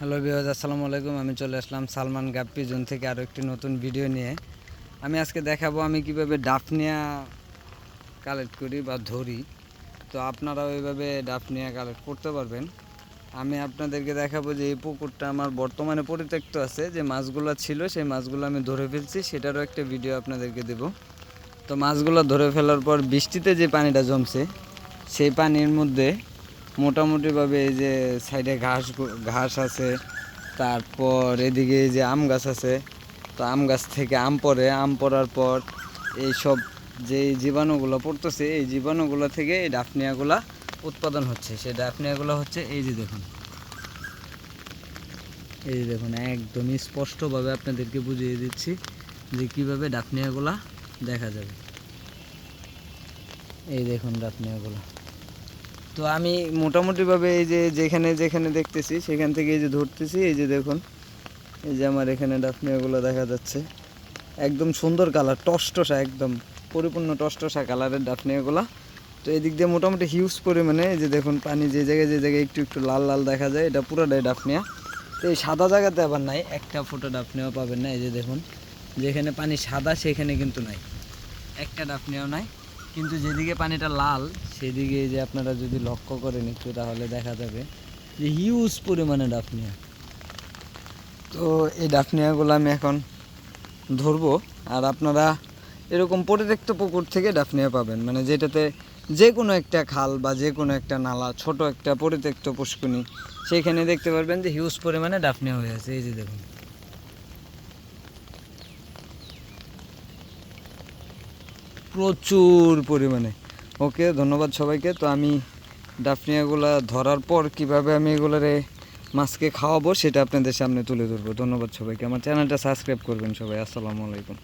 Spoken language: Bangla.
হ্যালো বিহাজ আসসালামু আলাইকুম। আমি চলে আসলাম সালমান গাপ্পি জোন থেকে আরও একটি নতুন ভিডিও নিয়ে। আমি আজকে দেখাবো আমি কীভাবে ডাফনিয়া কালেক্ট করি বা ধরি। তো আপনারাও এইভাবে ডাফনিয়া কালেক্ট করতে পারবেন। আমি আপনাদেরকে দেখাবো যে এই পুকুরটা আমার বর্তমানে পরিত্যক্ত আছে, যে মাছগুলো ছিল, সেই মাছগুলো আমি ধরে ফেলছি। সেটারও একটা ভিডিও আপনাদেরকে দেব। তো মাছগুলো ধরে ফেলার পর বৃষ্টিতে যে পানিটা জমছে, সেই পানির মধ্যে মোটামুটিভাবে এই যে সাইডে ঘাস ঘাস আছে, তারপর এদিকে এই যে আম গাছ আছে, তো আম গাছ থেকে আম পড়ে, আম পড়ার পর এই সব যে জীবাণুগুলো পড়তেছে, এই জীবাণুগুলো থেকে এই ডাফনিয়াগুলা উৎপাদন হচ্ছে। সেই ডাফনিয়াগুলো হচ্ছে এই যে দেখুন। এই যে দেখুন, একদম স্পষ্টভাবে আপনাদেরকে বুঝিয়ে দিচ্ছি যে কীভাবে ডাফনিয়াগুলা দেখা যাবে। এই দেখুন ডাফনিয়াগুলা। তো আমি মোটামুটিভাবে এই যে যেখানে যেখানে দেখতেছি, সেখান থেকে এই যে ধরতেছি, এই যে দেখুন, এই যে আমার এখানে ডাফনিয়াগুলো দেখা যাচ্ছে। একদম সুন্দর কালার, টসটসা একদম, পরিপূর্ণ টসটসা কালারের ডাফনিয়াগুলা। তো এদিক দিয়ে মোটামুটি হিউজ পরিমাণে এই যে দেখুন, পানি যে জায়গায় যে জায়গায় একটু একটু লাল লাল দেখা যায়, এটা পুরোটাই ডাফনিয়া। তো এই সাদা জায়গাতে আবার নাই, একটা ফোটো ডাফনিয়াও পাবেন না, এই যে দেখুন। যেখানে পানি সাদা, সেখানে কিন্তু নাই। একটা ডাফনিয়াও নাই। কিন্তু যেদিকে পানিটা লাল, সেদিকে যে আপনারা যদি লক্ষ্য করেন একটু, তাহলে দেখা যাবে যে হিউজ পরিমাণে ডাফনিয়া। তো এই ডাফনিয়াগুলো আমি এখন ধরবো, আর আপনারা এরকম পরিত্যক্ত পুকুর থেকে ডাফনিয়া পাবেন। মানে যেটাতে যে কোনো একটা খাল বা যে কোনো একটা নালা, ছোট একটা পরিত্যক্ত পুষ্কুনি সেইখানে দেখতে পারবেন যে হিউজ পরিমাণে ডাফনিয়া হয়ে আছে। এই যে দেখুন। প্রচুর পরিমাণে। ওকে, ধন্যবাদ সবাইকে। তো আমি ডাফনিয়াগুলা ধরার পর কীভাবে আমি এগুলারে মাছকে খাওয়াবো সেটা আপনাদের সামনে তুলে ধরবো। ধন্যবাদ সবাইকে। আমার চ্যানেলটা সাবস্ক্রাইব করবেন সবাই। আসসালামু আলাইকুম।